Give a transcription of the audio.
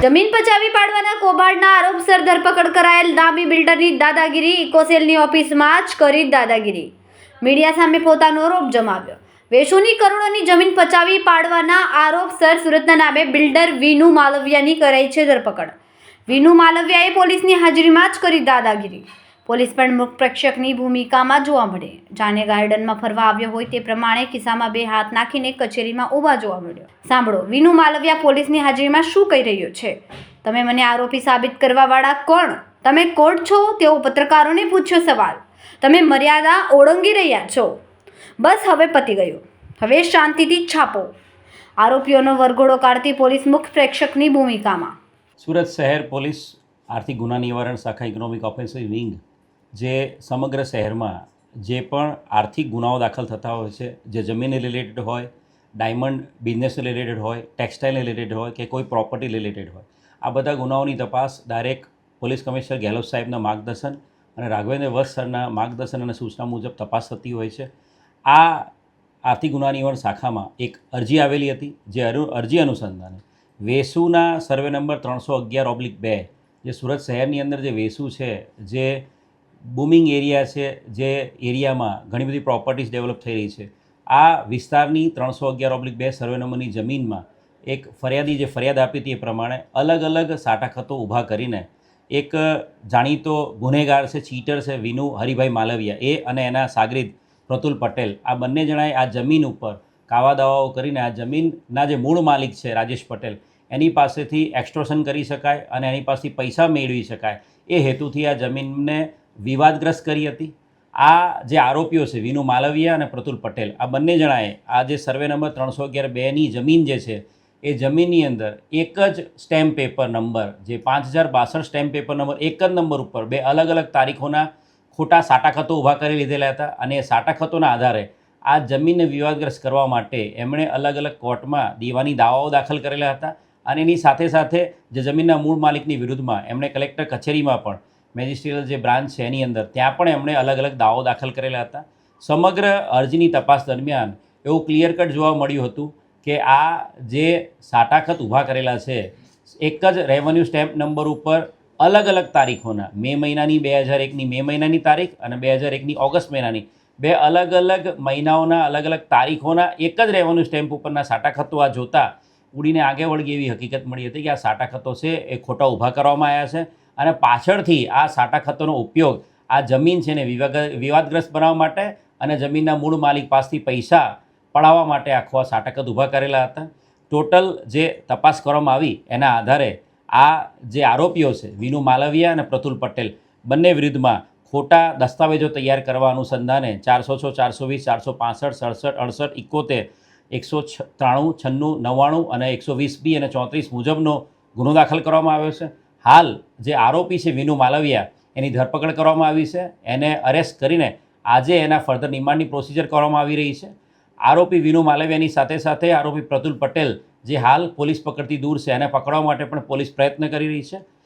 જમીન પચાવી પાડવાના કૌભાંડના આરોપસર ધરપકડ કરાયેલ દામી બિલ્ડરની દાદાગીરી ઇકોસેલની ઓફિસમાં જ કરી દાદાગીરી. મીડિયા સામે પોતાનો આરોપ જમાવ્યો. વેસુની કરોડોની જમીન પચાવી પાડવાના આરોપસર સુરતના નામે બિલ્ડર વિનુ માલવિયાની કરાઈ છે ધરપકડ. વિનુ માલવિયાએ પોલીસની હાજરીમાં જ કરી દાદાગીરી. પોલીસ પણ મુખ પ્રેક્ષકની ભૂમિકામાં જોવા મળે. જાણે ગાર્ડનમાં ફરવા આવ્યો હોય તે પ્રમાણે ખિસ્સામાં બે હાથ નાખીને કચેરીમાં ઊભા જોવા મળ્યો. સાંભળો, વિનુ માલવિયા પોલીસની હાજરીમાં શું કહી રહ્યો છે? તમે મને આરોપી સાબિત કરવાવાળા કોણ? તમે કોર્ટ છો? તેવો પત્રકારોને પૂછ્યો સવાલ. તમે મર્યાદા ઓળંગી રહ્યા છો. બસ હવે પતી ગયું. હવે શાંતિથી છાપો. આરોપીઓનો વરઘોડો કાઢતી પોલીસ મુખ્ય પ્રેક્ષકની ભૂમિકામાં. સુરત શહેર પોલીસ આર્થિક ગુના નિવારણ શાખા ઇકોનોમિક ઓફેન્સિવ વિંગ જે સમગ્ર શહેરમાં જે પણ આર્થિક ગુનાઓ દાખલ થતા હોય છે, જે જમીનને રિલેટેડ હોય ડાયમંડ બિઝનેસને રિલેટેડ હોય ટેક્સટાઇલને રિલેટેડ હોય કે કોઈ પ્રોપર્ટી રિલેટેડ હોય, આ બધા ગુનાઓની તપાસ ડાયરેક્ટ પોલીસ કમિશનર ગેહલોત સાહેબના માર્ગદર્શન અને રાઘવેન્દ્ર વત્સ સરના માર્ગદર્શન અને સૂચના મુજબ તપાસ થતી હોય છે. આ આર્થિક ગુના નિવારણ શાખામાં એક અરજી આવેલી હતી, જે અરુ, અરજી અનુસંધાને વેસુના સર્વે નંબર ત્રણસો અગિયાર ઓબ્લિક બે, જે સુરત શહેરની અંદર જે વેસુ છે, જે બુમિંગ એરિયા છે, જે એરિયામાં ઘણી બધી પ્રોપર્ટીઝ ડેવલપ થઈ રહી છે. આ વિસ્તારની ત્રણસો અગિયાર ઓબ્લિક બે સર્વે નંબરની જમીનમાં એક ફરિયાદી જે ફરિયાદ આપી હતી એ પ્રમાણે અલગ અલગ સાટાખતો ઊભા કરીને એક જાણીતો ગુનેગાર છે ચીટર છે, વિનુ હરિભાઈ માલવિયા, એ અને એના સાગરીત પ્રતુલ પટેલ, આ બંને જણાએ આ જમીન ઉપર કાવા દાવાઓ કરીને આ જમીનના જે મૂળ માલિક છે રાજેશ પટેલ, એની પાસેથી એક્સ્ટ્રોશન કરી શકાય અને એની પાસેથી પૈસા મેળવી શકાય. એ હેતુથી આ જમીનને વિવાદગ્રસ્ત કરી હતી. આ જે આરોપીઓ છે, વિનુ માલવિયા અને પ્રતુલ પટેલ, આ બંને જણાએ આ જે સર્વે નંબર ત્રણસો અગિયાર બેની જમીન જે છે, એ જમીનની અંદર એક જ સ્ટેમ્પ પેપર નંબર, જે પાંચ હજાર બાસઠ સ્ટેમ્પ પેપર નંબર એક જ નંબર ઉપર બે અલગ અલગ તારીખોના ખોટા સાટાખતો ઊભા કરી લીધેલા હતા અને એ સાટાખતોના આધારે આ જમીનને વિવાદગ્રસ્ત કરવા માટે એમણે અલગ અલગ કોર્ટમાં દીવાની દાવાઓ દાખલ કરેલા હતા અને એની સાથે સાથે જે જમીનના મૂળ માલિકની વિરુદ્ધમાં એમણે કલેક્ટર કચેરીમાં પણ મેજિસ્ટ્રિયલ જે બ્રાન્ચ છે એની અંદર, ત્યાં પણ એમણે અલગ અલગ દાવો દાખલ કરેલા હતા. સમગ્ર અરજીની તપાસ દરમિયાન એવું ક્લિયર કટ જોવા મળ્યું હતું કે આ જે સાટાખત ઊભા કરેલા છે, એક જ રેવન્યુ સ્ટેમ્પ નંબર ઉપર અલગ અલગ તારીખોના, મે મહિનાની બે હજાર એકની મે મહિનાની તારીખ અને બે હજાર એકની ઓગસ્ટ મહિનાની, બે અલગ અલગ મહિનાઓના અલગ અલગ તારીખોના એક જ રેવન્યુ સ્ટેમ્પ ઉપરના સાટાખતો આ જોતા ઉડીને આગે વળગી એવી હકીકત મળી હતી કે આ સાટાખતો છે એ ખોટા ઊભા કરવામાં આવ્યા છે. અને પાછળથી આ સાટા ખતોનો ઉપયોગ આ જમીન છે ને વિવાદ વિવાદગ્રસ્ત બનાવવા માટે અને જમીનના મૂળ માલિક પાસેથી પૈસા પડાવવા માટે આખો આ સાટાખત ઊભા કરેલા હતા. ટોટલ જે તપાસ કરવામાં આવી એના આધારે આ જે આરોપીઓ છે, વિનુ માલવિયા અને પ્રતુલ પટેલ, બંને વિરુદ્ધમાં ખોટા દસ્તાવેજો તૈયાર કરવા અનુસંધાને ચારસો છ ચારસો વીસ, ચારસો પાસઠ, સડસઠ, અડસઠ, ઇકોતેર, એકસો છ, ત્રાણું, છન્નું, નવ્વાણું અને એકસો વીસ બી અને ચોત્રીસ મુજબનો ગુનો દાખલ કરવામાં આવ્યો છે. હાલ જે આરોપી છે વિનુ માલવિયા, એની ધરપકડ કરવામાં આવી છે. એને અરેસ્ટ કરીને આજે એના ફર્ધર રિમાન્ડની પ્રોસિજર કરવામાં આવી રહી છે. આરોપી વિનુ માલવિયાની સાથે સાથે આરોપી પ્રતુલ પટેલ, જે હાલ પોલીસ પકડતી દૂર છે, એને પકડવા માટે પણ પોલીસ પ્રયત્ન કરી રહી છે.